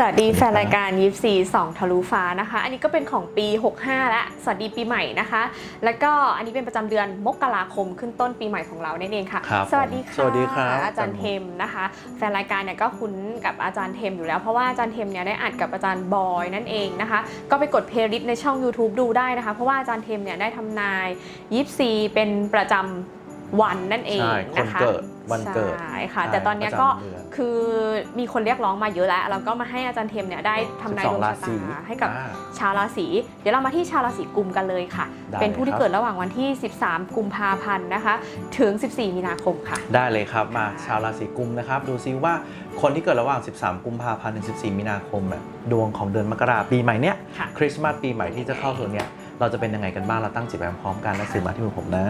สวัสดีแฟนรายการยิปซีสองทะลุฟ้านะคะ อันนี้ก็เป็นของปี 65 และสวัสดีปีใหม่นะคะ แล้วก็อันนี้เป็นประจำเดือนมกราคมขึ้นต้นปีใหม่ของเรานั่นเองค่ะครับสวัสดีค่ะสวัสดีครับอาจารย์เทมนะคะ แฟนรายการเนี่ยก็คุ้นกับอาจารย์เทมอยู่แล้วเพราะว่าอาจารย์เทมเนี่ยได้อัดกับอาจารย์บอยนั่นเองนะคะ ก็ไปกดเพลย์ลิสต์ในช่อง YouTube ดูได้นะคะ เพราะว่าอาจารย์เทมเนี่ยได้ทำนายยิปซีเป็นประจำ วันนั่นเองใช่คนนะคะเกิดวันเกิด ใช่ค่ะใช่แต่ตอนเนี้ยก็ประจำเดือนคือมีคนเรียกร้องมาเยอะแล้วแล้วก็มาให้อาจารย์เทมเนี่ยได้ทำนายดวง12ราชะศีตาให้กับอ่าชาวราศีเดี๋ยวเรามาที่ชาวราศีกุมกันเลยค่ะได้เป็นผู้ที่ครับเกิดระหว่างวันที่ 13 กุมภาพันธ์นะคะ ถึง 14 มีนาคมค่ะ ได้เลยครับมาชาวราศีกุมนะครับ ดูซิว่าคนที่เกิดระหว่าง 13 กุมภาพันธ์ถึง 14 มีนาคมอะดวงของเดือนมกราปีใหม่เนี้ยค่ะคริสต์มาสปีใหม่ที่จะเข้าสู่เนี้ยเราจะเป็นยังไงกันบ้างเราตั้งจิตไปพร้อมกันและสื่อมาที่มือผมนะ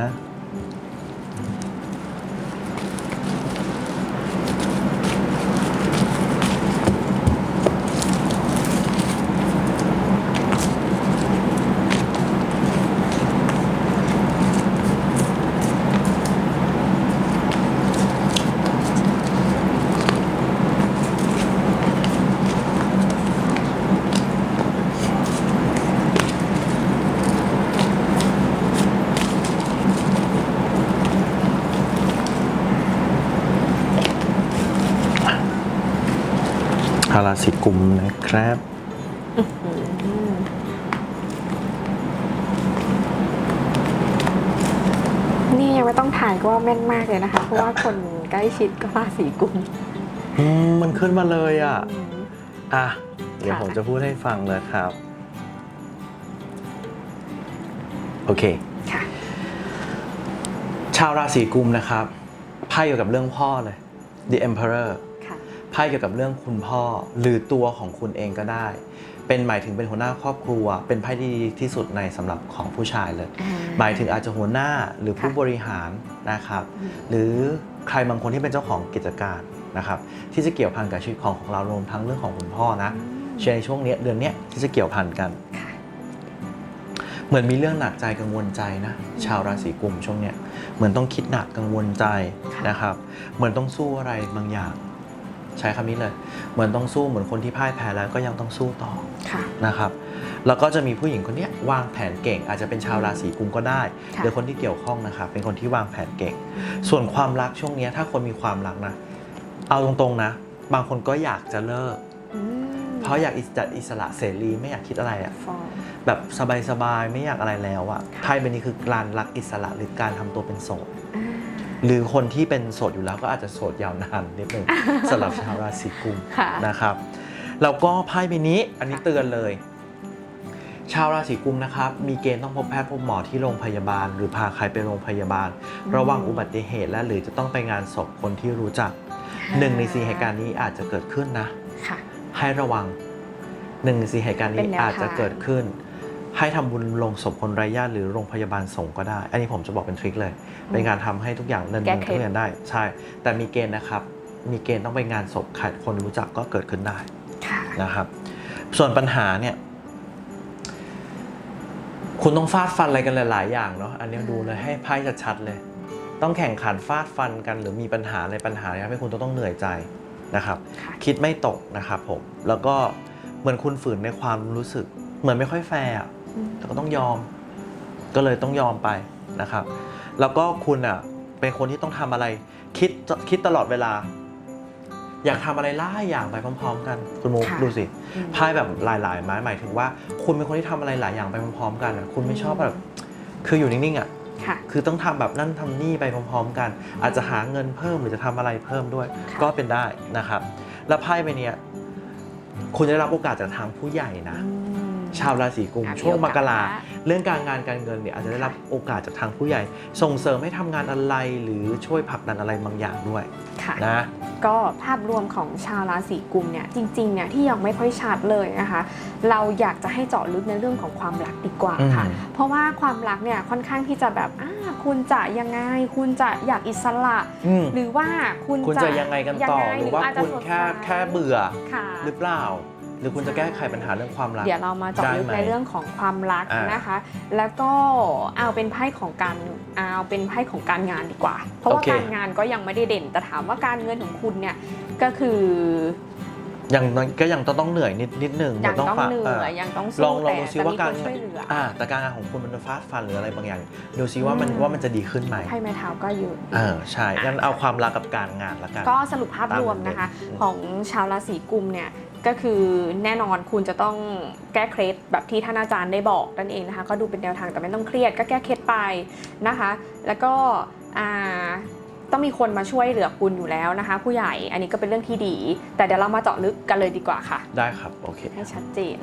ศีกุมนะครับนี่ยังไม่ต้องถ่ายก็ว่าแม่นมากเลยนะคะ เพราะว่าคนใกล้ชิดก็ราศีกุมอืมมันขึ้นมาเลยอะอืมอะ เดี๋ยวค่ะผมจะพูดให้ฟังเลยครับ โอเคค่ะชาวราศีกุมนะครับไพ่เกี่ยวกับเรื่องพ่อเลย The Emperor ค่ะไพ่เกี่ยวกับเรื่องคุณพ่อหรือตัวของคุณเองก็ได้ เป็นหมายถึงเป็นหัวหน้าครอบครัว เป็นไพ่ที่ดีที่สุดในสำหรับของผู้ชายเลย หมายถึงอาจจะหัวหน้าหรือผู้ค่ะบริหารนะครับอืมหรือใครบางคนที่เป็นเจ้าของกิจการนะครับที่จะเกี่ยวพันกับชีวิตของของเรารวมทั้งเรื่องของคุณพ่อนะในช่วงเนี้ยเดือนเนี้ยที่จะเกี่ยวพันกันค่ะเหมือนมีเรื่องหนักใจกังวลใจนะ ชาวราศีกุมช่วงเนี้ยเหมือนต้องคิดหนักกังวลใจค่ะนะครับ เหมือนต้องสู้อะไรบางอย่าง ใช้คำนี้เลย เหมือนต้องสู้เหมือนคนที่พ่ายแพ้แล้วก็ยังต้องสู้ต่อค่ะนะครับแล้วก็จะมีผู้หญิงคนเนี้ยวางแผนเก่ง อาจจะเป็นชาวราศีกุมก็ได้ค่ะหรือคนที่เกี่ยวข้องนะครับเป็นคนที่วางแผนเก่ง ส่วนความรักช่วงเนี้ยถ้าคนมีความรักนะ เอาตรงๆนะ บางคนก็อยากจะเลิกอืมเพราะอยากอิสระอิสระเสรีไม่อยากคิดอะไรอะฟอร์มแบบสบายๆไม่อยากอะไรแล้วอะค่ะไพ่ใบนี้คือการรักอิสระหรือการทำตัวเป็นโสดอ่า หรือคนที่เป็นโสดอยู่แล้วก็อาจจะโสดยาวนานนิดนึงสำหรับชาวราศีกุมค่ะ นะครับแล้วก็ไพ่ใบนี้อันนี้เตือนเลย ชาวราศีกุมนะครับมีเกณฑ์ต้องพบแพทย์พบหมอที่โรงพยาบาล หรือพาใครไปโรงพยาบาลอืมระวังอุบัติเหตุและหรือจะต้องไปงานศพคนที่รู้จักหนึ่งในสี่เหตุการณ์นี้อาจจะเกิดขึ้นนะ ค่ะ ให้ระวังหนึ่งในสี่เหตุการณ์เป็นี้นแนวอาจจะทางเกิดขึ้น ให้ทำบุญลงศพคนไร้ญาติหรือโรงพยาบาลสงฆ์ก็ได้ อันนี้ผมจะบอกเป็นทริคเลย เป็นการทำให้ทุกอย่างเดินแก้เดินเคล็ดทุกอย่างได้ ใช่ แต่มีเกณฑ์นะครับ มีเกณฑ์ต้องไปงานศพใครคนรู้จักก็เกิดขึ้นได้ค่ะนะครับ ส่วนปัญหาเนี่ย คุณต้องฟาดฟันอะไรกันหลาย ๆ อย่างเนาะ อันนี้ดูเลยให้ไพ่ชัดๆเลย ต้องแข่งขันฟาดฟันกัน หรือมีปัญหาอะไรปัญหาเนี่ยทำให้คุณต้องเหนื่อยใจนะครับค่ะคิดไม่ตกนะครับผม แล้วก็เหมือนคุณฝืนในความรู้สึก เหมือนไม่ค่อยแฟร์อะอืม แต่ก็ต้องยอม ก็เลยต้องยอมไปนะครับ แล้วก็คุณอะเป็นคนที่ต้องทำอะไร คิดคิดตลอดเวลา อยากทำอะไรหลายอย่างไปพร้อม ๆ กัน คุณมุกค่ะดูสิอืมไพ่แบบหลายๆไม้หมายถึงว่า คุณเป็นคนที่ทำอะไรหลายอย่างไปพร้อม ๆ กันอะคุณไม่ชอบแบบคืออยู่นิ่งๆอะค่ะคือต้องทำแบบนั่นทำนี่ไปพร้อม ๆ กัน อาจจะหาเงินเพิ่มหรือจะทำอะไรเพิ่มด้วยค่ะก็เป็นได้นะครับ แล้วไพ่ใบเนี้ยคุณจะได้รับโอกาสจากทางผู้ใหญ่นะอืม ชาวราศีกุมอะช่วงมกรามีโอกาสละเรื่องการงานการเงินเนี่ยอาจจะได้รับโอกาสจากทางผู้ใหญ่ ส่งเสริมให้ทำงานอะไรหรือช่วยผลักดันอะไรบางอย่างด้วยค่ะนะก็ภาพรวมของชาวราศีกุมเนี่ยจริงๆเนี่ยที่ยังไม่ค่อยชัดเลยนะคะ เราอยากจะให้เจาะลึกในเรื่องของความรักดีกว่าค่ะอืมเพราะว่าความรักเนี่ยค่อนข้างที่จะแบบอ่าคุณจะยังไง คุณจะอยากอิสระอืมหรือว่าคุณคุณจะยังไงกันต่อยังไงหรือว่าจจะคุณสดแค่ใสแค่เบื่อค่ะหรือเปล่า หรือคุณจะแก้ไขปัญหาเรื่องความรัก เดี๋ยวเรามาเจาะลึกได้ไหมในเรื่องของความรักอ่านนะคะ แล้วก็เอาเป็นไพ่ของการเอาเป็นไพ่ของการงานดีกว่า เพราะว่าโอเคการงานก็ยังไม่ได้เด่น แต่ถามว่าการเงินของคุณเนี่ยก็คือยังก็ยังต้องต้องเหนื่อยนิดนิดหนึ่งยังต้องฝากเหนื่อยายังต้องลสู้องลองแต่ดูซิแต่ว่ามีกาครนช่วยเหลือออ่าแต่การงานของคุณมันฟาดฟันหรืออะไรบางอย่างดูซิว่ามันอืมว่ามันจะดีขึ้นไหมไพ่ไม้เท้าก็อยู่เออใช่งั้นเอาความรักกับการงานละกันก็สรุปภาพรวมนะคะตามนั้นเลยของชาวราศีกุมเนี่ย ก็คือแน่นอนคุณจะต้องแก้เคล็ดแบบที่ท่านอาจารย์ได้บอกนั่นเองนะคะ ก็ดูเป็นแนวทางแต่ไม่ต้องเครียดก็แก้เคล็ดไปนะคะ แล้วก็อ่าต้องมีคนมาช่วยเหลือคุณอยู่แล้วนะคะ ผู้ใหญ่อันนี้ก็เป็นเรื่องที่ดี แต่เดี๋ยวเรามาเจาะลึกกันเลยดีกว่าค่ะ ได้ครับ โอเค ให้ชัดเจน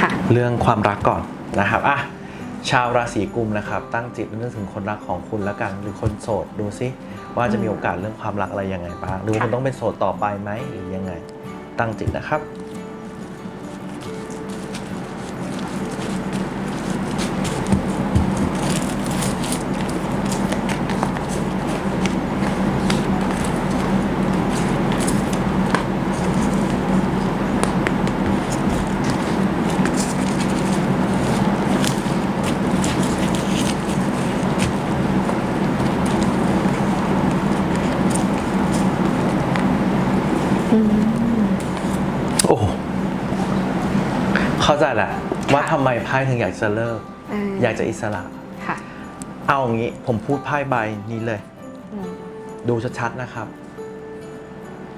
ค่ะเรื่องความรักก่อน นะครับอะชาวราศีกุมนะครับ ตั้งจิตนึกถึงคนรักของคุณแล้วกัน หรือคนโสดดูซิว่าจะมีโอกาสเรื่องความรักอะไรยังไงบ้างหรือว่าคุณต้องเป็นโสดต่อไปไหมหรือยังไง ตั้งจิตนะครับ ใจแหละว่าทำไมไพ่ถึงอยากจะเลิก อยากจะอิสระ ค่ะ เอางี้ ผมพูดไพ่ใบนี้เลย อืมดูชัดๆนะครับ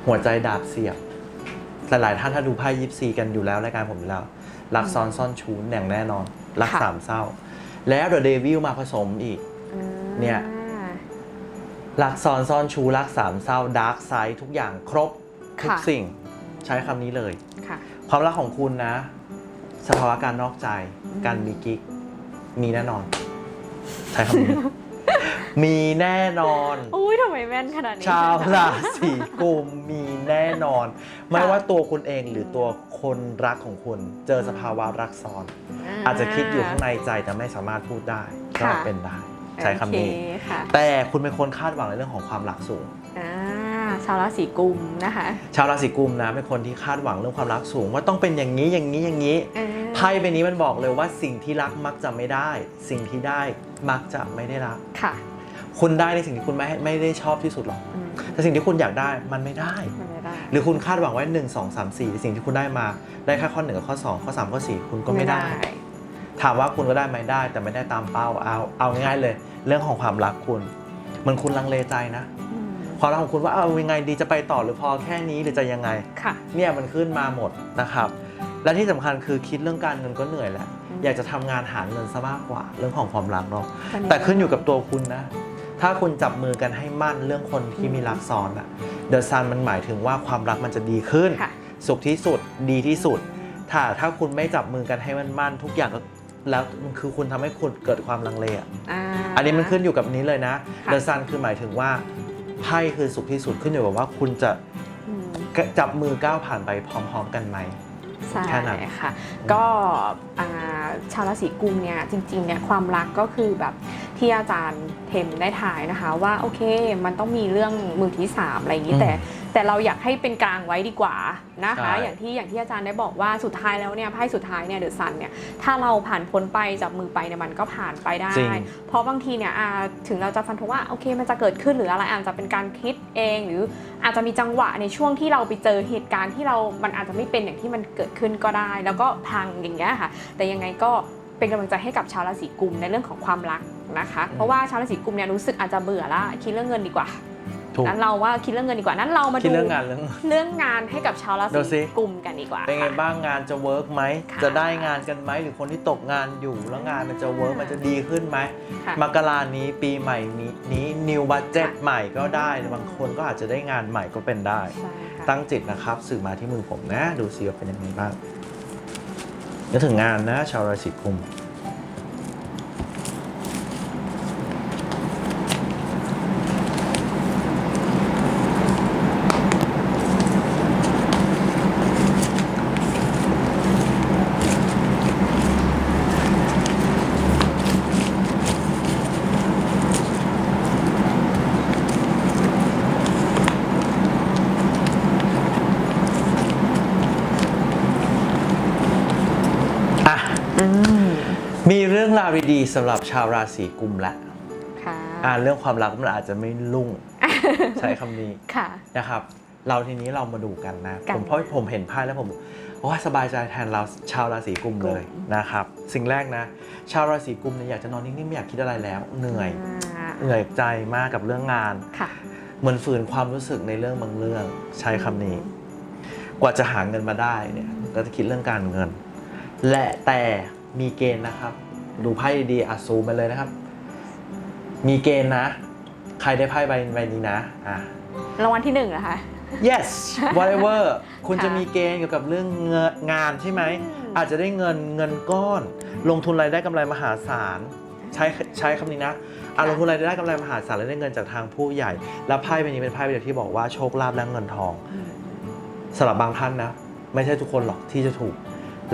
หัวใจดาบเสียบหลายๆท่านถ้าดูไพ่ยิปซีกันอยู่แล้วรายการผมอยู่แล้ว รักซ้อนซ่อนชูนอย่างแน่นอน รักสามเศร้า แล้วเดอะเดวิลมาผสมอีก เนี่ยรักซ้อนซ่อนชูรักสามเศร้าดาร์กไซด์ทุกอย่างครบ ทุกค่ะ สิ่งใช้คำนี้เลย ค่ะ ความรักของคุณนะ สภาวะการนอกใจอืมการมีกิ๊ก มีแน่นอน ใช้คำนี้ มีแน่นอน อุ้ยทำไมแม่นขนาดนี้ ชาวราศีกุมมีแน่นอน ไม่ว่าตัวคุณเองหรือตัวคนรักของคุณ เจอสภาวะรักซ้อน อาจจะคิดอยู่ข้างในใจแต่ไม่สามารถพูดได้ก็ค่ะเป็นได้ ใช้คำนี้โอเคค่ะแต่คุณเป็นคนคาดหวังในเรื่องของความรักสูงอ่า ชาวราศีกุมนะคะ ชาวราศีกุมนะเป็นคนที่คาดหวังเรื่องความรักสูง ว่าต้องเป็นอย่างนี้อย่างนี้อย่างนี้อ่าไพ่ใบนี้มันบอกเลยว่าสิ่งที่รักมักจะไม่ได้ สิ่งที่ได้มักจะไม่ได้รักค่ะ คุณได้ในสิ่งที่คุณไม่ไม่ได้ชอบที่สุดหรอกอืมแต่สิ่งที่คุณอยากได้มันไม่ได้มันไม่ได้ หรือคุณคาดหวังไว้หนึ่งสองสามสี่สิ่งที่คุณได้มาได้แค่ข้อหนึ่งกับข้อสองข้อสามข้อสี่คุณก็ไม่ได้ ถามว่าคุณก็ได้ไหมได้ แต่ไม่ได้ตามเป้าเอาเอาง่ายๆเลย เรื่องของความรักคุณมันคุณลังเลใจนะ อืมความรักของคุณว่าเอายังไงดีจะไปต่อหรือพอแค่นี้หรือจะยังไงค่ะเนี่ยมันขึ้นมาหมดนะครับ และที่สำคัญคือคิดเรื่องการเงินก็เหนื่อยแหละอืมอยากจะทำงานหาเงินซะมากกว่า เรื่องของความรักเนาะตอนนี้แต่ขึ้นอยู่กับตัวคุณนะ ถ้าคุณจับมือกันให้มั่นเรื่องคนที่มีรักซ้อนอะเดอะซันมันหมายถึงว่าความรักมันจะดีขึ้นค่ะสุขที่สุดดีที่สุด ถ้าถ้าคุณไม่จับมือกันให้มันมั่นทุกอย่างก็แล้วมันคือคุณทำให้คุณเกิดความลังเลอะอ่าอันนี้มันขึ้นอยู่กับนี้เลยนะค่ะเดอะซันคือหมายถึงว่า ไพ่คือสุขที่สุดขึ้นอยู่กับว่าคุณจะอืม จับมือก้าวผ่านไปพร้อม ๆ กันไหม ใช่แค่นั้นค่ะ ก็อ่าชาวราศีกุมเนี่ยจริงๆเนี่ยความรักก็คือแบบที่อาจารย์เทมได้ถ่ายนะคะว่าโอเค มันต้องมีเรื่องมือที่สามอะไรอย่างนี้อืมแต่ แต่เราอยากให้เป็นกลางไว้ดีกว่านะคะ ใช่ อย่างที่อย่างที่อาจารย์ได้บอกว่าสุดท้ายแล้วเนี่ยไพ่สุดท้ายเนี่ยเดอะซันเนี่ยถ้าเราผ่านพ้นไปจับมือไปเนี่ยมันก็ผ่านไปได้ จริง เพราะบางทีเนี่ยอ่าถึงเราจะฟันธงว่าโอเคมันจะเกิดขึ้นหรืออะไรอาจจะเป็นการคิดเอง หรืออาจจะมีจังหวะในช่วงที่เราไปเจอเหตุการณ์ที่เรา มันอาจจะไม่เป็นอย่างที่มันเกิดขึ้นก็ได้ แล้วก็พังอย่างเงี้ยค่ะ แต่ยังไงก็เป็นกำลังใจให้กับชาวราศีกุมในเรื่องของความรักนะคะ เพราะว่าชาวราศีกุมเนี่ยรู้สึกอาจจะเบื่อละคิดเรื่องเงินดีกว่า ถูกนั้นเราว่าคิดเรื่องเงินดีกว่า นั้นเรามาคิดดูเรื่องงานเรื่อง เรื่องงานให้กับชาวราดูสิ ศีกุมกันดีกว่าเป็นไงค่ะ บ้างงานจะเวิร์กไหม ค่ะจะได้งานกันไหม หรือคนที่ตกงานอยู่แล้วงานมันจะเวิร์กมันจะดีขึ้นไหม ค่ะมกรานี้ปีใหม่นี้นี้นิวบัตเจ็ตค่ะ ใหม่ก็ได้ บางคนก็อาจจะได้งานใหม่ก็เป็นได้ ใช่ค่ะ ตั้งจิตนะครับ สื่อมาที่มือผมนะ ดูซิว่าเป็นยังไงบ้างนึกถึงงานนะ ชาวราศีกุมอะอืมมี ดีๆสำหรับชาวราศีกุมแหละค่ะอ่าเรื่องความรักมันอาจจะไม่รุ่งใช้คำนี้ค่ะนะครับ เราทีนี้เรามาดูกันนะกันผมเพราะผมเห็นไพ่แล้วผมโอ้ยสบายใจแทนเราชาวราศีกุมเลยกุมนะครับ สิ่งแรกนะ ชาวราศีกุมเนี่ยอยากจะนอนนิ่งๆไม่อยากคิดอะไรแล้ว เหนื่อยอ่าเหนื่อยใจมากกับเรื่องงานค่ะเหมือนฝืนความรู้สึกในเรื่องบางเรื่องใช้คำนี้ กว่าจะหาเงินมาได้เนี่ยก็จะคิดเรื่องการเงิน และแต่มีเกณฑ์นะครับ ดูไพ่ดีๆอะซูมไปเลยนะครับ มีเกณฑ์นะ ใครได้ไพ่ใบใบนี้นะอะรางวัลที่หนึ่งเหรอคะ yes whatever คุณค่ะจะมีเกณฑ์เกี่ยวกับเรื่องเงินงานใช่ไหมอืมอาจจะได้เงินเงินก้อน ลงทุนรายได้กำไรมหาศาล ใช้ใช้คำนี้นะอะลงทุนรายได้กำไรมหาศาลและได้เงินจากทางผู้ใหญ่ แล้วไพ่ใบนี้เป็นไพ่ใบเดียวที่บอกว่าโชคลาภและเงินทองสำหรับบางท่านนะ ไม่ใช่ทุกคนหรอกที่จะถูก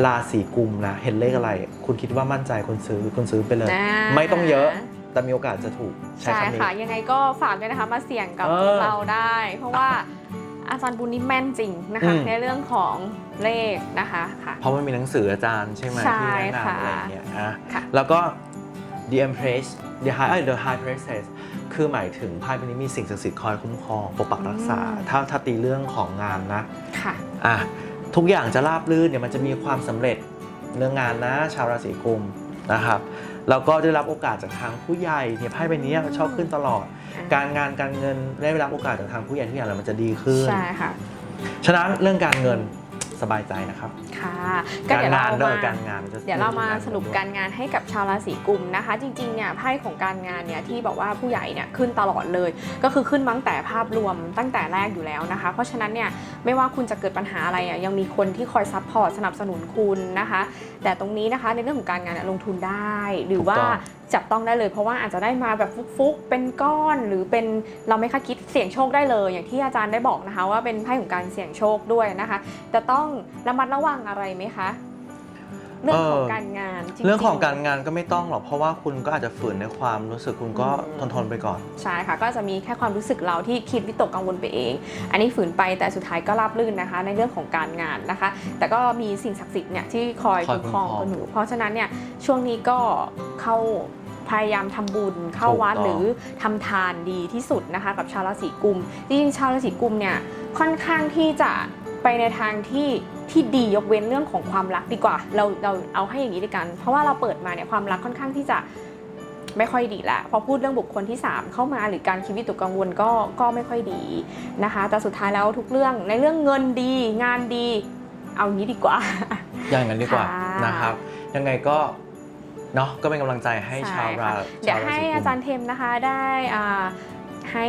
ราศีกุมนะ เห็นเลขอะไร คุณคิดว่ามั่นใจคุณซื้อคุณซื้อไปเลยอ่าไม่ต้องเยอะแต่มีโอกาสจะถูกใช้ใช่คำนี้ค่ะ ยังไงก็ฝากด้วยนะคะมาเสี่ยงกับเออพวกเราได้ เพราะว่าอาจารย์บุญนี่แม่นจริงนะคะอืมในเรื่องของเลขนะคะค่ะเพราะมันมีหนังสืออาจารย์ใช่ไหมใช่ที่แนะนำค่ะอะไรอย่างเงี้ยนะค่ะแล้วก็ the empress the high เอ้ย the high priestess คือหมายถึงไพ่ใบนี้มีสิ่งศักดิ์สิทธิ์คอยคุ้มครองปกปักรักษาอืมถ้าถ้าตีเรื่องของงานนะค่ะอะ ทุกอย่างจะราบรื่นเนี่ยมันจะมีความสำเร็จเรื่องงานนะชาวราศีกุมนะครับแล้วก็ได้รับโอกาสจากทางผู้ใหญ่เนี่ยไพ่ใบนี้ชอบขึ้นตลอด การงานการเงินได้รับโอกาสจากทางผู้ใหญ่ทุกอย่างเลยมันจะดีขึ้นใช่ค่ะฉะนั้นเรื่องการเงิน สบายใจนะครับ ค่ะ ก็การเดี๋ยวเรางานด้วยมาการงานมันจะเดี๋ยวเรามารื่องสรุปการงานให้กับชาวราศีกุมนะคะ จริงๆเนี่ยไพ่ของการงานเนี่ยที่บอกว่าผู้ใหญ่เนี่ยขึ้นตลอดเลย ก็คือขึ้นมาตั้งแต่ภาพรวมตั้งแต่แรกอยู่แล้วนะคะ เพราะฉะนั้นเนี่ยไม่ว่าคุณจะเกิดปัญหาอะไรอะยังมีคนที่คอยซัพพอร์ตสนับสนุนคุณนะคะ แต่ตรงนี้นะคะในเรื่องของการงานเนี่ยลงทุนได้หรือว่าจับต้องได้เลยเพราะว่าอาจจะได้มาแบบฟุกๆ เป็นก้อนหรือเป็นเราไม่คาดคิดเสี่ยงโชคได้เลย อย่างที่อาจารย์ได้บอกนะคะ ว่าเป็นไพ่ของการเสี่ยงโชคด้วยนะคะ จะต้องระมัดระวังอะไรไหมคะ เรื่องของการงานจๆ เรื่องของการงานก็ไม่ต้องหรอกเพราะว่าคุณก็อาจจะฝืนในความรู้สึกคุณก็อืมทนทนๆไปก่อน ใช่ค่ะ ก็จะมีแค่ความรู้สึกเราที่คิดวิตกกังวลไปเอง อันนี้ฝืนไปแต่สุดท้ายก็ราบรื่นนะคะ ในเรื่องของการงานนะคะ แต่ก็มีสิ่งศักดิ์สิทธิ์เนี่ยที่คอยคอยคุ้มครองคุ้มครองคุณหนูเพราะฉะนั้นเนี่ยช่วงนี้ก็เข้าพยายามทำบุญเข้าถูกวัดต้อง หรือทำทานดีที่สุดนะคะ กับชาวราศีกุมจริงๆชาวราศีกุมเนี่ยค่อนข้างที่จะ ไปในทางที่ที่ดียกเว้นเรื่องของความรักดีกว่า เราเราเอาให้อย่างนี้ดีกัน เพราะว่าเราเปิดมาเนี่ยความรักค่อนข้างที่จะไม่ค่อยดีละพอพูดเรื่องบุคคลที่ 3 เข้ามาหรือการคิดวิตกกังวลก็ก็ไม่ค่อยดีนะคะ แต่สุดท้ายแล้วทุกเรื่องในเรื่องเงินดีงานดี เอางี้ดีกว่า อย่างนั้นดีกว่าค่ะนะครับ ยังไงก็เนาะก็เป็นกำลังใจให้ใช่ชาวราค่ะเดี๋ยวชาวราให้ศีกุอามจารย์เทมนะคะได้อ่าให้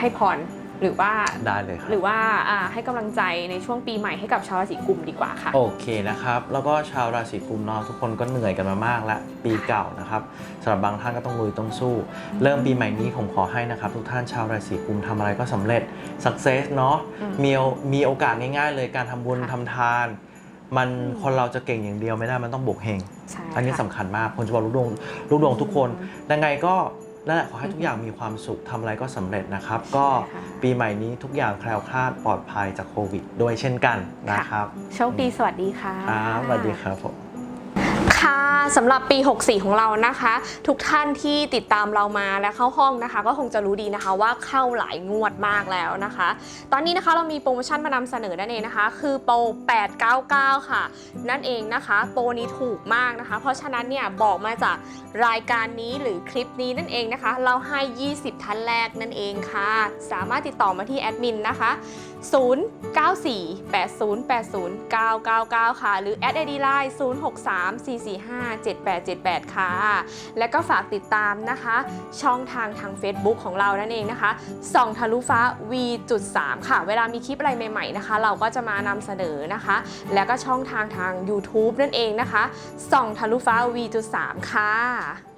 ให้พร หรือว่าได้เลยครับหรือว่าอ่าให้กำลังใจในช่วงปีใหม่ให้กับชาวราศีกุมดีกว่าค่ะ โอเคนะครับ แล้วก็ชาวราศีกุมเนาะทุกคนก็เหนื่อยกันมามากแล้วปีเก่านะครับสำหรับบางท่านก็ต้องลุยต้องสู้ เริ่มปีใหม่นี้ผมขอให้นะครับ ทุกท่านชาวราศีกุมทำอะไรก็สำเร็จ success เนาะอืม มีโอมีโอกาสง่ายๆ เลยการทำบุญค่ะทำทาน มันอืมคนเราจะเก่งอย่างเดียวไม่ได้มันต้องบวกเฮง ใช่อันนี้ค่ะ สำคัญมากผมจะบอกลูกดวงลูกดวงทุกคนอืมยังไงก็ นั่นแหละขอให้อืมทุกอย่างมีความสุขทำอะไรก็สำเร็จนะครับ ก็ใช่ค่ะ ปีใหม่นี้ทุกอย่างแคล้วคลาดปลอดภัยจากโควิด ด้วยเช่นกันนะครับโชคดีสวัสดีค่ะ ครับสวัสดีครับผม ค่ะสำหรับปี 64 ของเรานะคะ ทุกท่านที่ติดตามเรามาและเข้าห้องนะคะ ก็คงจะรู้ดีนะคะว่าเข้าหลายงวดมากแล้วนะคะ ตอนนี้นะคะเรามีโปรโมชั่นมานำเสนอนั่นเองนะคะ คือโปร 899 ค่ะ นั่นเองนะคะ โปรนี้ถูกมากนะคะ เพราะฉะนั้นเนี่ยบอกมาจากรายการนี้หรือคลิปนี้นั่นเองนะคะ เราให้ 20 ท่านแรกนั่นเองค่ะ สามารถติดต่อมาที่แอดมินนะคะ0948080999 ค่ะ หรือแอดไอดีไลน์0634457878 ค่ะ และก็ฝากติดตามนะคะ ช่องทางทาง Facebook ของเรานั่นเองนะคะส่องทะลุฟ้า V.3 ค่ะ เวลามีคลิปอะไรใหม่ๆนะคะ เราก็จะมานำเสนอนะคะ แล้วก็ช่องทางทาง YouTube นั่นเองนะคะส่องทะลุฟ้า V.3 ค่ะ